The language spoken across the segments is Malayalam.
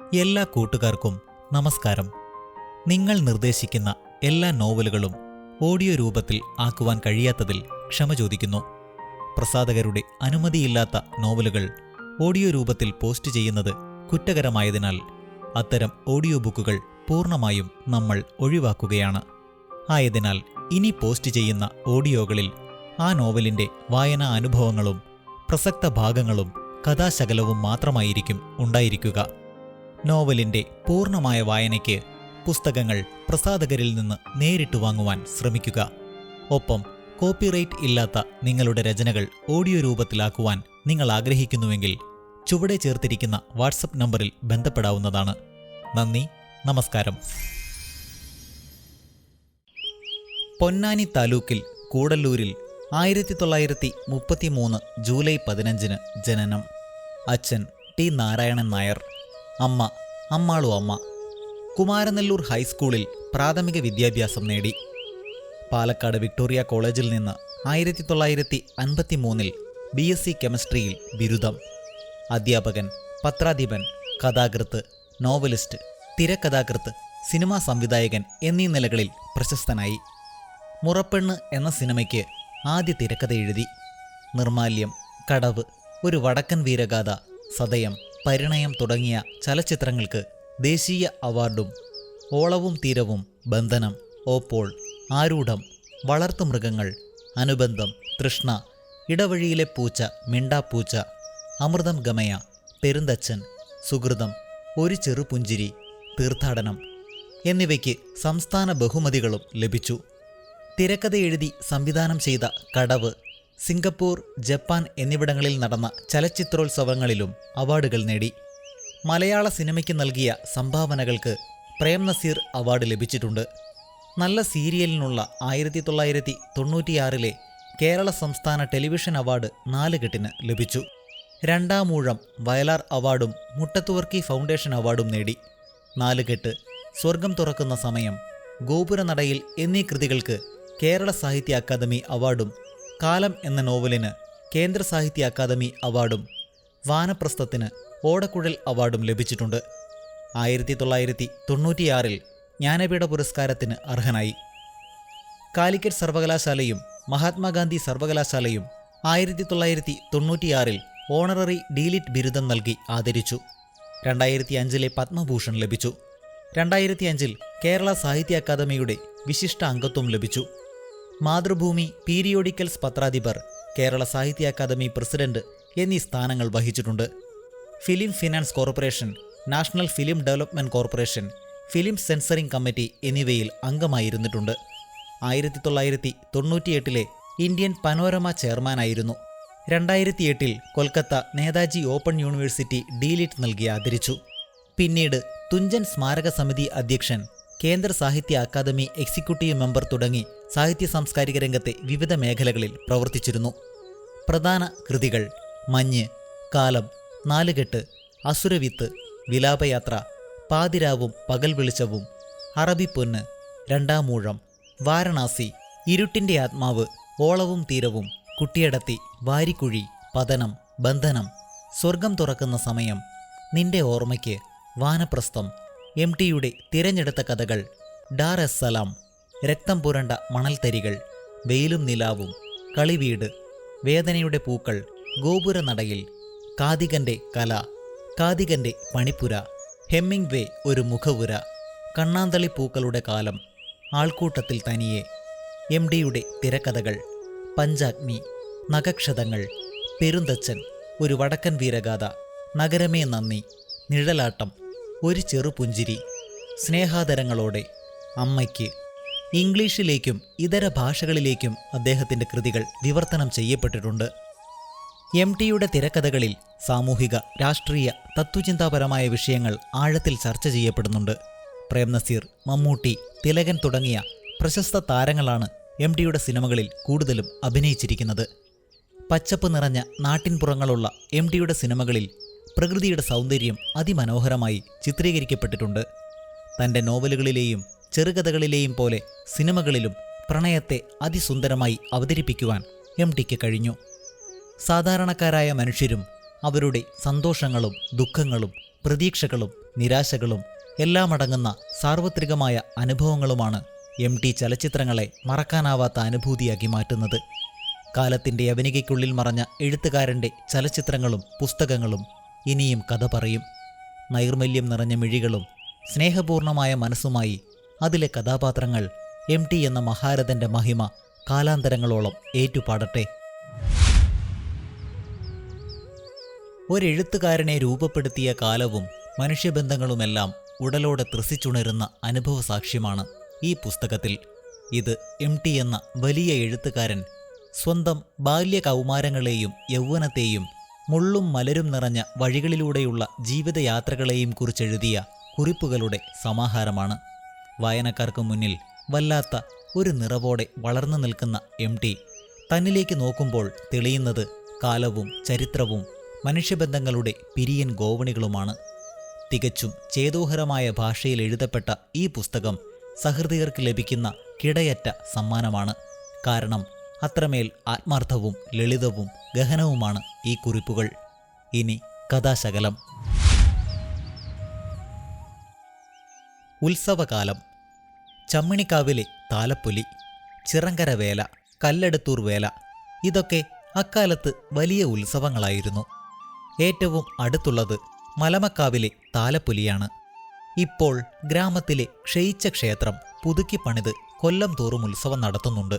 എല്ലാ കൂട്ടുകാർക്കും നമസ്കാരം. നിങ്ങൾ നിർദ്ദേശിക്കുന്ന എല്ലാ നോവലുകളും ഓഡിയോ രൂപത്തിൽ ആക്കുവാൻ കഴിയാത്തതിൽ ക്ഷമ ചോദിക്കുന്നു. പ്രസാധകരുടെ അനുമതിയില്ലാത്ത നോവലുകൾ ഓഡിയോ രൂപത്തിൽ പോസ്റ്റ് ചെയ്യുന്നത് കുറ്റകരമായതിനാൽ അത്തരം ഓഡിയോ ബുക്കുകൾ പൂർണമായും നമ്മൾ ഒഴിവാക്കുകയാണ്. ആയതിനാൽ ഇനി പോസ്റ്റ് ചെയ്യുന്ന ഓഡിയോകളിൽ ആ നോവലിന്റെ വായനാ അനുഭവങ്ങളും പ്രസക്ത ഭാഗങ്ങളും കഥാശകലവും മാത്രമായിരിക്കും ഉണ്ടായിരിക്കുക. നോവലിന്റെ പൂർണമായ വായനയ്ക്ക് പുസ്തകങ്ങൾ പ്രസാധകരിൽ നിന്ന് നേരിട്ട് വാങ്ങുവാൻ ശ്രമിക്കുക. ഒപ്പം കോപ്പിറൈറ്റ് ഇല്ലാത്ത നിങ്ങളുടെ രചനകൾ ഓഡിയോ രൂപത്തിലാക്കുവാൻ നിങ്ങൾ ആഗ്രഹിക്കുന്നുവെങ്കിൽ ചുവടെ ചേർത്തിരിക്കുന്ന വാട്സപ്പ് നമ്പറിൽ ബന്ധപ്പെടാവുന്നതാണ്. നന്ദി നമസ്കാരം. പൊന്നാനി താലൂക്കിൽ കൂടല്ലൂരിൽ ആയിരത്തി തൊള്ളായിരത്തി മുപ്പത്തി മൂന്ന് ജൂലൈ പതിനഞ്ചിന് ജനനം. അച്ഛൻ ടി നാരായണൻ നായർ അമ്മ അമ്മാളു അമ്മ. കുമാരനെല്ലൂർ ഹൈസ്കൂളിൽ പ്രാഥമിക വിദ്യാഭ്യാസം നേടി. പാലക്കാട് വിക്ടോറിയ കോളേജിൽ നിന്ന് ആയിരത്തി തൊള്ളായിരത്തി അൻപത്തി മൂന്നിൽ ബി എസ് സി കെമിസ്ട്രിയിൽ ബിരുദം. അധ്യാപകൻ പത്രാധിപൻ കഥാകൃത്ത് നോവലിസ്റ്റ് തിരക്കഥാകൃത്ത് സിനിമാ സംവിധായകൻ എന്നീ നിലകളിൽ പ്രശസ്തനായി. മുറപ്പെണ്ണ് എന്ന സിനിമയ്ക്ക് ആദ്യ തിരക്കഥ എഴുതി. നിർമാല്യം കടവ് ഒരു വടക്കൻ വീരഗാഥ സതയം പരിണയം തുടങ്ങിയ ചലച്ചിത്രങ്ങൾക്ക് ദേശീയ അവാർഡും ഓളവും തീരവും ബന്ധനം ഓപ്പോൾ ആരൂഢം വളർത്തുമൃഗങ്ങൾ അനുബന്ധം തൃഷ്ണ ഇടവഴിയിലെ പൂച്ച മിണ്ടാപ്പൂച്ച അമൃതം ഗമയ പെരുന്തച്ഛൻ സുഹൃതം ഒരു ചെറുപുഞ്ചിരി തീർത്ഥാടനം എന്നിവയ്ക്ക് സംസ്ഥാന ബഹുമതികളും ലഭിച്ചു. തിരക്കഥ എഴുതി സംവിധാനം ചെയ്ത കടവ് സിംഗപ്പൂർ ജപ്പാൻ എന്നിവിടങ്ങളിൽ നടന്ന ചലച്ചിത്രോത്സവങ്ങളിലും അവാർഡുകൾ നേടി. മലയാള സിനിമയ്ക്ക് നൽകിയ സംഭാവനകൾക്ക് പ്രേം നസീർ അവാർഡ് ലഭിച്ചിട്ടുണ്ട്. നല്ല സീരിയലിനുള്ള ആയിരത്തി തൊള്ളായിരത്തി തൊണ്ണൂറ്റിയാറിലെ കേരള സംസ്ഥാന ടെലിവിഷൻ അവാർഡ് നാലുകെട്ടിന് ലഭിച്ചു. രണ്ടാമൂഴം വയലാർ അവാർഡും മുട്ടത്തുവർക്കി ഫൗണ്ടേഷൻ അവാർഡും നേടി. നാലുകെട്ട് സ്വർഗം തുറക്കുന്ന സമയം ഗോപുരനടയിൽ എന്നീ കൃതികൾക്ക് കേരള സാഹിത്യ അക്കാദമി അവാർഡും കാലം എന്ന നോവലിന് കേന്ദ്ര സാഹിത്യ അക്കാദമി അവാർഡും വാനപ്രസ്ഥത്തിന് ഓടക്കുഴൽ അവാർഡും ലഭിച്ചിട്ടുണ്ട്. ആയിരത്തി തൊള്ളായിരത്തി തൊണ്ണൂറ്റിയാറിൽ ജ്ഞാനപീഠ പുരസ്കാരത്തിന് അർഹനായി. കാലിക്കറ്റ് സർവകലാശാലയും മഹാത്മാഗാന്ധി സർവകലാശാലയും ആയിരത്തി തൊള്ളായിരത്തി തൊണ്ണൂറ്റിയാറിൽ ഓണററി ഡീലിറ്റ് ബിരുദം നൽകി ആദരിച്ചു. രണ്ടായിരത്തി അഞ്ചിലെ പത്മഭൂഷൺ ലഭിച്ചു. രണ്ടായിരത്തി അഞ്ചിൽ കേരള സാഹിത്യ അക്കാദമിയുടെ വിശിഷ്ട അംഗത്വം ലഭിച്ചു. മാതൃഭൂമി പീരിയോഡിക്കൽസ് പത്രാധിപർ കേരള സാഹിത്യ അക്കാദമി പ്രസിഡന്റ് എന്നീ സ്ഥാനങ്ങൾ വഹിച്ചിട്ടുണ്ട്. Film finance corporation national film development corporation film censoring committee എന്നിവയിൽ അംഗമായിരുന്നിട്ടുണ്ട്. ആയിരത്തി തൊള്ളായിരത്തി തൊണ്ണൂറ്റിയെട്ടിലെ ഇന്ത്യൻ പനോരമ ചെയർമാനായിരുന്നു. രണ്ടായിരത്തി എട്ടിൽ Kolkata Netaji open university DLitt നൽകി ആദരിച്ചു. പിന്നീട് തുഞ്ചൻ സ്മാരക സമിതി അധ്യക്ഷൻ കേന്ദ്ര സാഹിത്യ അക്കാദമി എക്സിക്യൂട്ടീവ് മെമ്പർ തുടങ്ങി സാഹിത്യ സാംസ്കാരിക രംഗത്തെ വിവിധ മേഖലകളിൽ പ്രവർത്തിച്ചിരുന്നു. പ്രധാന കൃതികൾ മഞ്ഞ് കാലം നാലുകെട്ട് അസുരവിത്ത് വിലാപയാത്ര പാതിരാവും പകൽ വെളിച്ചവും അറബിപ്പൊന്ന് രണ്ടാമൂഴം വാരണാസി ഇരുട്ടിന്റെ ആത്മാവ് ഓളവും തീരവും കുട്ടിയടത്തി വാരിക്കുഴി പതനം ബന്ധനം സ്വർഗം തുറക്കുന്ന സമയം നിന്റെ ഓർമ്മയ്ക്ക് വാനപ്രസ്ഥം എം ടിയുടെ തിരഞ്ഞെടുത്ത കഥകൾ. ഡാർ എസ് സലാം രക്തം പുരണ്ട മണൽത്തരികൾ വെയിലും നിലാവും കളിവീട് വേദനയുടെ പൂക്കൾ ഗോപുര നടയിൽ കാതികന്റെ കല കാതികന്റെ പണിപ്പുര ഹെമ്മിങ് വേ ഒരു മുഖവുര കണ്ണാന്തളി പൂക്കളുടെ കാലം ആൾക്കൂട്ടത്തിൽ തനിയെ. എം ഡിയുടെ തിരക്കഥകൾ പഞ്ചാഗ്നി നഖക്ഷതങ്ങൾ പെരുന്തച്ചൻ ഒരു വടക്കൻ വീരഗാഥ നഗരമേ നന്ദി നിഴലാട്ടം ഒരു ചെറുപുഞ്ചിരി സ്നേഹാദരങ്ങളോടെ അമ്മയ്ക്ക് ഇംഗ്ലീഷിലേക്കും ഇതര ഭാഷകളിലേക്കും അദ്ദേഹത്തിന്റെ കൃതികൾ വിവർത്തനം ചെയ്യപ്പെട്ടിട്ടുണ്ട്. എം ടിയുടെ തിരക്കഥകളിൽ സാമൂഹിക രാഷ്ട്രീയ തത്വചിന്താപരമായ വിഷയങ്ങൾ ആഴത്തിൽ ചർച്ച ചെയ്യപ്പെടുന്നുണ്ട്. പ്രേം നസീർ മമ്മൂട്ടി തിലകൻ തുടങ്ങിയ പ്രശസ്ത താരങ്ങളാണ് എം ടിയുടെ സിനിമകളിൽ കൂടുതലും അഭിനയിച്ചിരിക്കുന്നത്. പച്ചപ്പ് നിറഞ്ഞ നാട്ടിൻപുറങ്ങളുള്ള എം ടിയുടെ സിനിമകളിൽ പ്രകൃതിയുടെ സൗന്ദര്യം അതിമനോഹരമായി ചിത്രീകരിക്കപ്പെട്ടിട്ടുണ്ട്. തന്റെ നോവലുകളിലെയും ചെറുകഥകളിലെയും പോലെ സിനിമകളിലും പ്രണയത്തെ അതിസുന്ദരമായി അവതരിപ്പിക്കുവാൻ എം ടിക്ക് കഴിഞ്ഞു. സാധാരണക്കാരായ മനുഷ്യരും അവരുടെ സന്തോഷങ്ങളും ദുഃഖങ്ങളും പ്രതീക്ഷകളും നിരാശകളും എല്ലാം അടങ്ങുന്ന സാർവത്രികമായ അനുഭവങ്ങളുമാണ് എം ടി ചലച്ചിത്രങ്ങളെ മറക്കാനാവാത്ത അനുഭൂതിയാക്കി മാറ്റുന്നത്. കാലത്തിന്റെ അവനികയ്ക്കുള്ളിൽ മറഞ്ഞ എഴുത്തുകാരന്റെ ചലച്ചിത്രങ്ങളും പുസ്തകങ്ങളും ഇനിയും കഥ പറയും. നൈർമല്യം നിറഞ്ഞ മിഴികളും സ്നേഹപൂർണമായ മനസ്സുമായി അതിലെ കഥാപാത്രങ്ങൾ എം ടി എന്ന മഹാരഥന്റെ മഹിമ കാലാന്തരങ്ങളോളം ഏറ്റുപാടട്ടെ. ഒരെഴുത്തുകാരനെ രൂപപ്പെടുത്തിയ കാലവും മനുഷ്യബന്ധങ്ങളുമെല്ലാം ഉടലോടെ ത്രസിച്ചുണരുന്ന അനുഭവ സാക്ഷ്യമാണ് ഈ പുസ്തകത്തിൽ. ഇത് എം ടി എന്ന വലിയ എഴുത്തുകാരൻ സ്വന്തം ബാല്യകൗമാരങ്ങളെയും യൗവനത്തെയും മുള്ളും മലരും നിറഞ്ഞ വഴികളിലൂടെയുള്ള ജീവിതയാത്രകളെയും കുറിച്ചെഴുതിയ കുറിപ്പുകളുടെ സമാഹാരമാണ്. വായനക്കാർക്ക് മുന്നിൽ വല്ലാത്ത ഒരു നിറവോടെ വളർന്നു നിൽക്കുന്ന എം ടി. തന്നിലേക്ക് നോക്കുമ്പോൾ തെളിയുന്നത് കാലവും ചരിത്രവും മനുഷ്യബന്ധങ്ങളുടെ പിരിയൻ ഗോവണികളുമാണ്. തികച്ചും ചേതോഹരമായ ഭാഷയിൽ എഴുതപ്പെട്ട ഈ പുസ്തകം സഹൃദയർക്ക് ലഭിക്കുന്ന കിടയറ്റ സമ്മാനമാണ്. കാരണം അത്രമേൽ ആത്മാർത്ഥവും ലളിതവും ഗഹനവുമാണ്. ഈ കുറിപ്പുകൾ. ഇനി കഥാശകലം. ഉത്സവകാലം. ചമ്മിണിക്കാവിലെ താലപ്പൊലി ചിറങ്കര വേല കല്ലെടുത്തൂർ വേല ഇതൊക്കെ അക്കാലത്ത് വലിയ ഉത്സവങ്ങളായിരുന്നു. ഏറ്റവും അടുത്തുള്ളത് മലമക്കാവിലെ താലപ്പൊലിയാണ്. ഇപ്പോൾ ഗ്രാമത്തിലെ ക്ഷയിച്ച ക്ഷേത്രം പുതുക്കി പണിത് കൊല്ലം തോറും ഉത്സവം നടത്തുന്നുണ്ട്.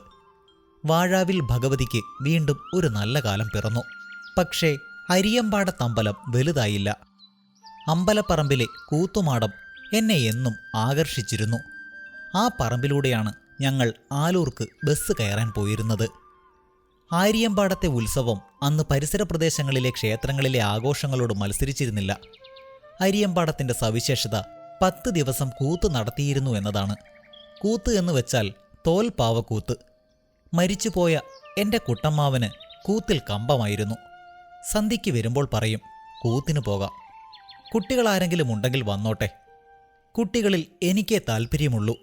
വാഴാവിൽ ഭഗവതിക്ക് വീണ്ടും ഒരു നല്ല കാലം പിറന്നു. പക്ഷേ അരിയമ്പാടത്തമ്പലം വലുതായില്ല. അമ്പലപ്പറമ്പിലെ കൂത്തുമാടം എന്നെ എന്നും ആകർഷിച്ചിരുന്നു. ആ പറമ്പിലൂടെയാണ് ഞങ്ങൾ ആലൂർക്ക് ബസ് കയറാൻ പോയിരുന്നത്. ആര്യമ്പാടത്തെ ഉത്സവം അന്ന് പരിസര പ്രദേശങ്ങളിലെ ക്ഷേത്രങ്ങളിലെ ആഘോഷങ്ങളോട് മത്സരിച്ചിരുന്നില്ല. അരിയമ്പാടത്തിന്റെ സവിശേഷത പത്ത് ദിവസം കൂത്ത് നടത്തിയിരുന്നു എന്നതാണ്. കൂത്ത് എന്ന് വെച്ചാൽ തോൽപാവക്കൂത്ത് മരിച്ചുപോയ എന്റെ കുട്ടമ്മാവന് കൂത്തിൽ കമ്പമായിരുന്നു. സന്ധ്യയ്ക്ക് വരുമ്പോൾ പറയും കൂത്തിനു പോകാം. കുട്ടികളാരെങ്കിലും ഉണ്ടെങ്കിൽ വന്നോട്ടെ. കുട്ടികളിൽ എനിക്കേ താല്പര്യമുള്ളൂ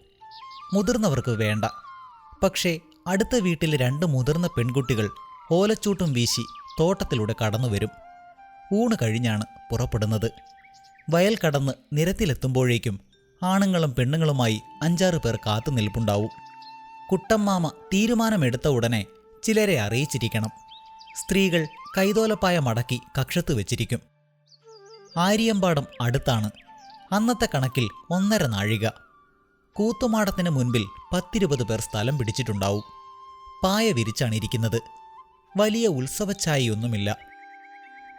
മുതിർന്നവർക്ക് വേണ്ട. പക്ഷേ അടുത്ത വീട്ടിൽ രണ്ട് മുതിർന്ന പെൺകുട്ടികൾ ഓലച്ചൂട്ടും വീശി തോട്ടത്തിലൂടെ കടന്നു വരും. ഊണ് കഴിഞ്ഞാണ് പുറപ്പെടുന്നത്. വയൽ കടന്ന് നിരത്തിലെത്തുമ്പോഴേക്കും ആണുങ്ങളും പെണ്ണുങ്ങളുമായി അഞ്ചാറ് പേർ കാത്തു നിൽപ്പുണ്ടാവും. കുട്ടമ്മാമ തീരുമാനമെടുത്ത ഉടനെ ചിലരെ അറിയിച്ചിരിക്കണം. സ്ത്രീകൾ കൈതോലപ്പായ മടക്കി കക്ഷത്ത് വെച്ചിരിക്കും. ആര്യമ്പാടം അടുത്താണ്. അന്നത്തെ കണക്കിൽ ഒന്നര നാഴിക. കൂത്തുമാടത്തിന് മുൻപിൽ പത്തിരുപത് പേർ സ്ഥലം പിടിച്ചിട്ടുണ്ടാവും. പായ വിരിച്ചാണിരിക്കുന്നത് വലിയ ഉത്സവച്ചായൊന്നുമില്ല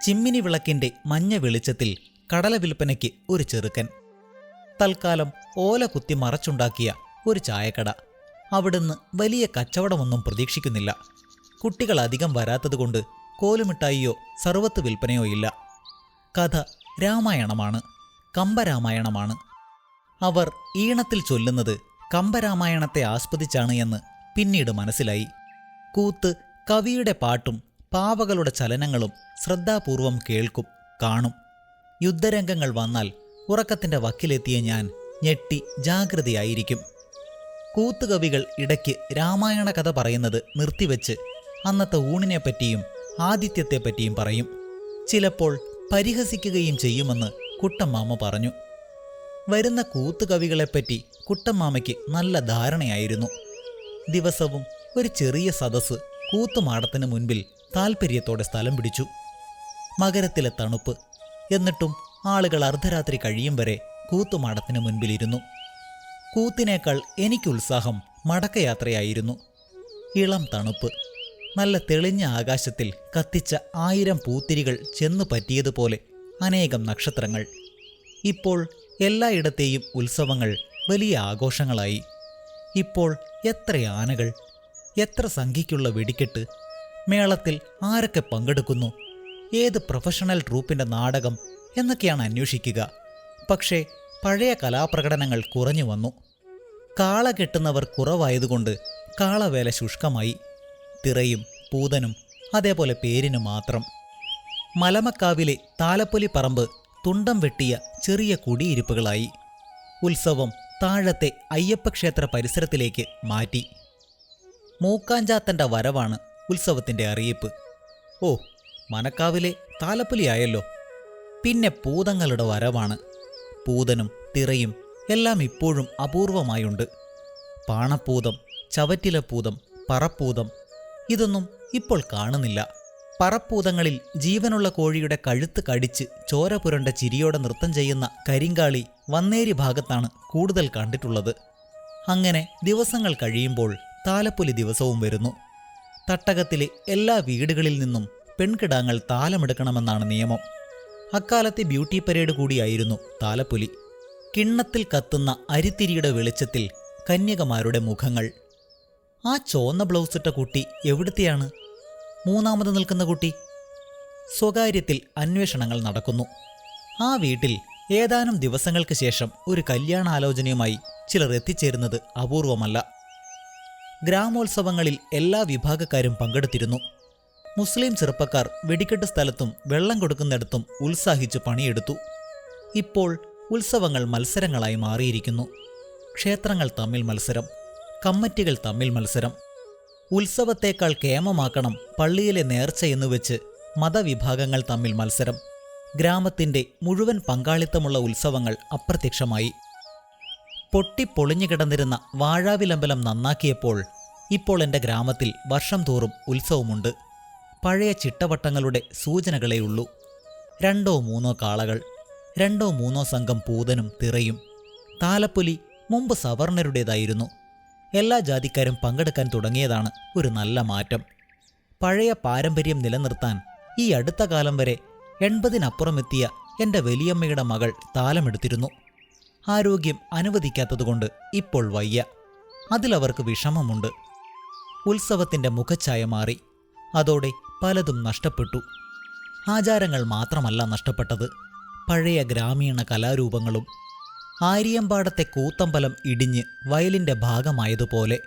ചിമ്മിനി വിളക്കിന്റെ മഞ്ഞ വെളിച്ചത്തിൽ കടല വിൽപ്പനയ്ക്ക് ഒരു ചെറുക്കൻ. തൽക്കാലം ഓല കുത്തി മറച്ചുണ്ടാക്കിയ ഒരു ചായക്കട. അവിടുന്ന് വലിയ കച്ചവടമൊന്നും പ്രതീക്ഷിക്കുന്നില്ല. കുട്ടികൾ അധികം വരാത്തതുകൊണ്ട് കോലുമിഠായിയോ സർവത്ത് വിൽപ്പനയോ ഇല്ല. കഥ രാമായണമാണ് കമ്പരാമായണമാണ്. അവർ ഈണത്തിൽ ചൊല്ലുന്നത് കമ്പരാമായണത്തെ ആസ്വദിച്ചാണ് എന്ന് പിന്നീട് മനസ്സിലായി. കൂത്ത് കവിയുടെ പാട്ടും പാവകളുടെ ചലനങ്ങളും ശ്രദ്ധാപൂർവം കേൾക്കും കാണും. യുദ്ധരംഗങ്ങൾ വന്നാൽ ഉറക്കത്തിന്റെ വക്കിലെത്തിയ ഞാൻ ഞെട്ടി ജാഗ്രതയായിരിക്കും. കൂത്തുകവികൾ ഇടയ്ക്ക് രാമായണ കഥ പറയുന്നത് നിർത്തിവെച്ച് അന്നത്തെ ഊണിനെപ്പറ്റിയും ആദിത്യത്തെപ്പറ്റിയും പറയും. ചിലപ്പോൾ പരിഹസിക്കുകയും ചെയ്യുമെന്ന് കുട്ടമ്മാമ പറഞ്ഞു. വരുന്ന കൂത്തുകവികളെപ്പറ്റി കുട്ടമ്മാമയ്ക്ക് നല്ല ധാരണയായിരുന്നു. ദിവസവും ഒരു ചെറിയ സദസ്സ് കൂത്തുമാടത്തിന് മുൻപിൽ താൽപ്പര്യത്തോടെ സ്ഥലം പിടിച്ചു. മകരത്തിലെ തണുപ്പ്. എന്നിട്ടും ആളുകൾ അർദ്ധരാത്രി കഴിയും വരെ കൂത്തുമാടത്തിന് മുൻപിലിരുന്നു. കൂത്തിനേക്കാൾ എനിക്കുത്സാഹം മടക്കയാത്രയായിരുന്നു. ഇളം തണുപ്പ്. നല്ല തെളിഞ്ഞ ആകാശത്തിൽ കത്തിച്ച ആയിരം പൂത്തിരികൾ ചെന്നു പറ്റിയതുപോലെ അനേകം നക്ഷത്രങ്ങൾ. ഇപ്പോൾ എല്ലായിടത്തെയും ഉത്സവങ്ങൾ വലിയ ആഘോഷങ്ങളായി. ഇപ്പോൾ എത്ര ആനകൾ എത്ര സംഖ്യയ്ക്കുള്ള വെടിക്കെട്ട് മേളത്തിൽ ആരൊക്കെ പങ്കെടുക്കുന്നു ഏത് പ്രൊഫഷണൽ ട്രൂപ്പിന്റെ നാടകം എന്നൊക്കെയാണ് അന്വേഷിക്കുക. പക്ഷേ പഴയ കലാപ്രകടനങ്ങൾ കുറഞ്ഞു വന്നു. കാള കെട്ടുന്നവർ കുറവായതുകൊണ്ട് കാളവേല ശുഷ്കമായി. തിറയും പൂതനും അതേപോലെ പേരിനു മാത്രം. മലമക്കാവിലെ താലപ്പൊലി പറമ്പ് തുണ്ടം വെട്ടിയ ചെറിയ കുടിയിരിപ്പുകളായി. ഉത്സവം താഴത്തെ അയ്യപ്പക്ഷേത്ര പരിസരത്തിലേക്ക് മാറ്റി. മൂക്കാഞ്ചാത്തന്റെ വരവാണ് ഉത്സവത്തിന്റെ അറിയിപ്പ്. ഓ മനക്കാവിലെ താലപ്പൊലിയായല്ലോ. പിന്നെ പൂതങ്ങളുടെ വരവാണ്. പൂതനും തിറയും എല്ലാം ഇപ്പോഴും അപൂർവമായുണ്ട്. പാണപ്പൂതം ചവറ്റിലപ്പൂതം പറപ്പൂതം ഇതൊന്നും ഇപ്പോൾ കാണുന്നില്ല. പറപ്പൂതങ്ങളിൽ ജീവനുള്ള കോഴിയുടെ കഴുത്ത് കടിച്ച് ചോര പുരണ്ട ചിരിയോടെ നൃത്തം ചെയ്യുന്ന കരിങ്കാളി വന്നേരി ഭാഗത്താണ് കൂടുതൽ കണ്ടിട്ടുള്ളത്. അങ്ങനെ ദിവസങ്ങൾ കഴിയുമ്പോൾ താലപ്പൊലി ദിവസവും വരുന്നു. തട്ടകത്തിലെ എല്ലാ വീടുകളിൽ നിന്നും പെൺകിടാങ്ങൾ താലമെടുക്കണമെന്നാണ് നിയമം. അക്കാലത്തെ ബ്യൂട്ടി പരേഡ് കൂടിയായിരുന്നു താലപ്പൊലി. കിണ്ണത്തിൽ കത്തുന്ന അരിത്തിരിയുടെ വെളിച്ചത്തിൽ കന്യകമാരുടെ മുഖങ്ങൾ ആ ചോന്ന ബ്ലൗസ് ഇട്ട കുട്ടി എവിടുത്തെയാണ്? മൂന്നാമത് നിൽക്കുന്ന കുട്ടി? സ്വകാര്യത്തിൽ അന്വേഷണങ്ങൾ നടക്കുന്നു. ആ വീട്ടിൽ ഏതാനും ദിവസങ്ങൾക്ക് ശേഷം ഒരു കല്യാണാലോചനയുമായി ചിലർ എത്തിച്ചേരുന്നത് അപൂർവമല്ല. ഗ്രാമോത്സവങ്ങളിൽ എല്ലാ വിഭാഗക്കാരും പങ്കെടുത്തിരുന്നു. മുസ്ലിം ചെറുപ്പക്കാർ വെടിക്കെട്ട് സ്ഥലത്തും വെള്ളം കൊടുക്കുന്നിടത്തും ഉത്സാഹിച്ച് പണിയെടുത്തു. ഇപ്പോൾ ഉത്സവങ്ങൾ മത്സരങ്ങളായി മാറിയിരിക്കുന്നു. ക്ഷേത്രങ്ങൾ തമ്മിൽ മത്സരം. കമ്മറ്റികൾ തമ്മിൽ മത്സരം. ഉത്സവത്തേക്കാൾ കേമമാക്കണം പള്ളിയിലെ നേർച്ചയെന്നു വെച്ച് മതവിഭാഗങ്ങൾ തമ്മിൽ മത്സരം. ഗ്രാമത്തിന്റെ മുഴുവൻ പങ്കാളിത്തമുള്ള ഉത്സവങ്ങൾ അപ്രത്യക്ഷമായി. പൊട്ടിപ്പൊളിഞ്ഞു കിടന്നിരുന്ന വാഴാവിലമ്പലം നന്നാക്കിയപ്പോൾ ഇപ്പോൾ എന്റെ ഗ്രാമത്തിൽ വർഷം തോറും ഉത്സവമുണ്ട്. പഴയ ചിട്ടവട്ടങ്ങളുടെ സൂചനകളേയുള്ളൂ രണ്ടോ മൂന്നോ കാളകൾ രണ്ടോ മൂന്നോ സംഘം പൂതനും തിറയും. താലപ്പൊലി മുമ്പ് സവർണരുടേതായിരുന്നു. എല്ലാ ജാതിക്കാരും പങ്കെടുക്കാൻ തുടങ്ങിയതാണ് ഒരു നല്ല മാറ്റം. പഴയ പാരമ്പര്യം നിലനിർത്താൻ ഈ അടുത്ത കാലം വരെ എൺപതിനപ്പുറമെത്തിയ എന്റെ വലിയമ്മയുടെ മകൾ താലമെടുത്തിരുന്നു. ആരോഗ്യം അനുവദിക്കാത്തതുകൊണ്ട് ഇപ്പോൾ വയ്യ. അതിലവർക്ക് വിഷമമുണ്ട്. ഉത്സവത്തിന്റെ മുഖച്ഛായ മാറി. അതോടെ പലതും നഷ്ടപ്പെട്ടു. ആചാരങ്ങൾ മാത്രമല്ല നഷ്ടപ്പെട്ടത്. പഴയ ഗ്രാമീണ കലാരൂപങ്ങളും ആര്യമ്പാടത്തെ കൂത്തമ്പലം ഇടിഞ്ഞ് വയലിന്റെ ഭാഗമായതുപോലെ